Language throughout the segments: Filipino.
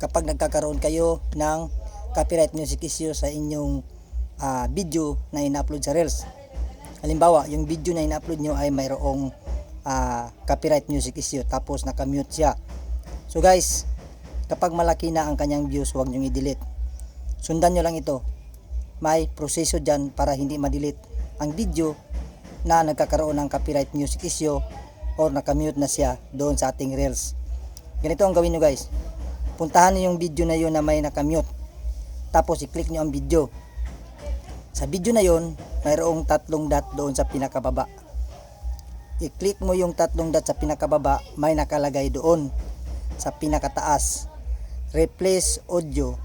kapag nagkakaroon kayo ng copyright music issue sa inyong ah, video na ina-upload sa Reels. Halimbawa, yung video na ina-upload nyo ay mayroong ah, copyright music issue tapos nakamute siya. So guys, kapag malaki na ang kanyang views, huwag nyo i-delete. Sundan nyo lang ito. May proseso dyan para hindi ma-delete ang video na nagkakaroon ng copyright music issue or nakamute na siya doon sa ating Reels. Ganito ang gawin nyo guys. Puntahan nyo yung video na yun na may nakamute. Tapos i-click nyo ang video. Sa video na yun, mayroong tatlong dot doon sa pinakababa. I-click mo yung tatlong dot sa pinakababa, may nakalagay doon sa pinakataas. Replace audio.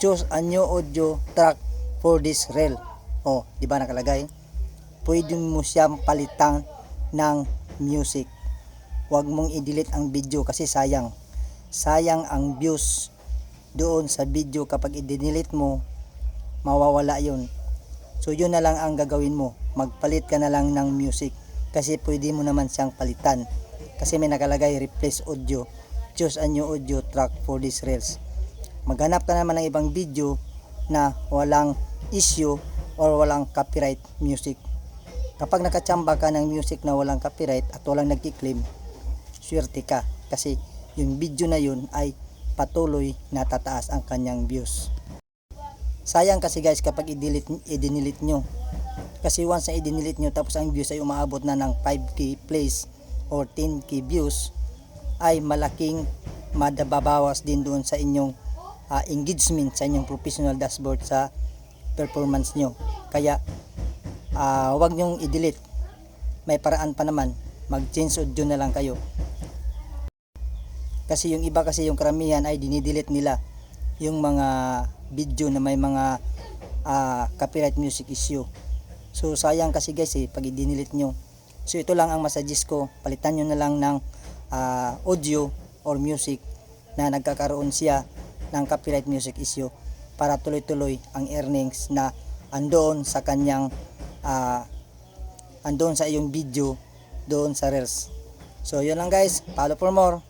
Choose a new audio track for this reel. Oh, di ba nakalagay? Pwede mo siyang palitan ng music. Huwag mong i-delete ang video kasi sayang. Sayang ang views doon sa video kapag i-delete mo, mawawala yun. So yun na lang ang gagawin mo. Magpalit ka na lang ng music kasi pwede mo naman siyang palitan. Kasi may nakalagay replace audio. Choose a new audio track for this reels. Maghanap ka naman ng ibang video na walang issue or walang copyright music. Kapag nakachamba ka ng music na walang copyright at walang nagki-claim, swerte ka kasi yung video na yun ay patuloy na tataas ang kanyang views. Sayang kasi guys kapag i-delete, i-delete nyo. Kasi once na i-delete nyo tapos ang views ay umaabot na ng 5k plays or 10k views ay malaking madababawas din doon sa inyong ah, engagement sa inyong professional dashboard sa performance nyo. Kaya ah, wag nyong i-delete. May paraan pa naman. Mag-change audio na lang kayo. Kasi yung iba kasi yung karamihan ay dinidelete nila yung mga video na may mga ah, copyright music issue. So sayang kasi guys eh pag i-delete nyo. So ito lang ang messages ko. Palitan nyo na lang ng ah, audio or music na nagkakaroon siya ng copyright music issue para tuloy-tuloy ang earnings na andoon sa kanyang ah, andoon sa iyong video doon sa Reels. So yun lang guys. Follow for more.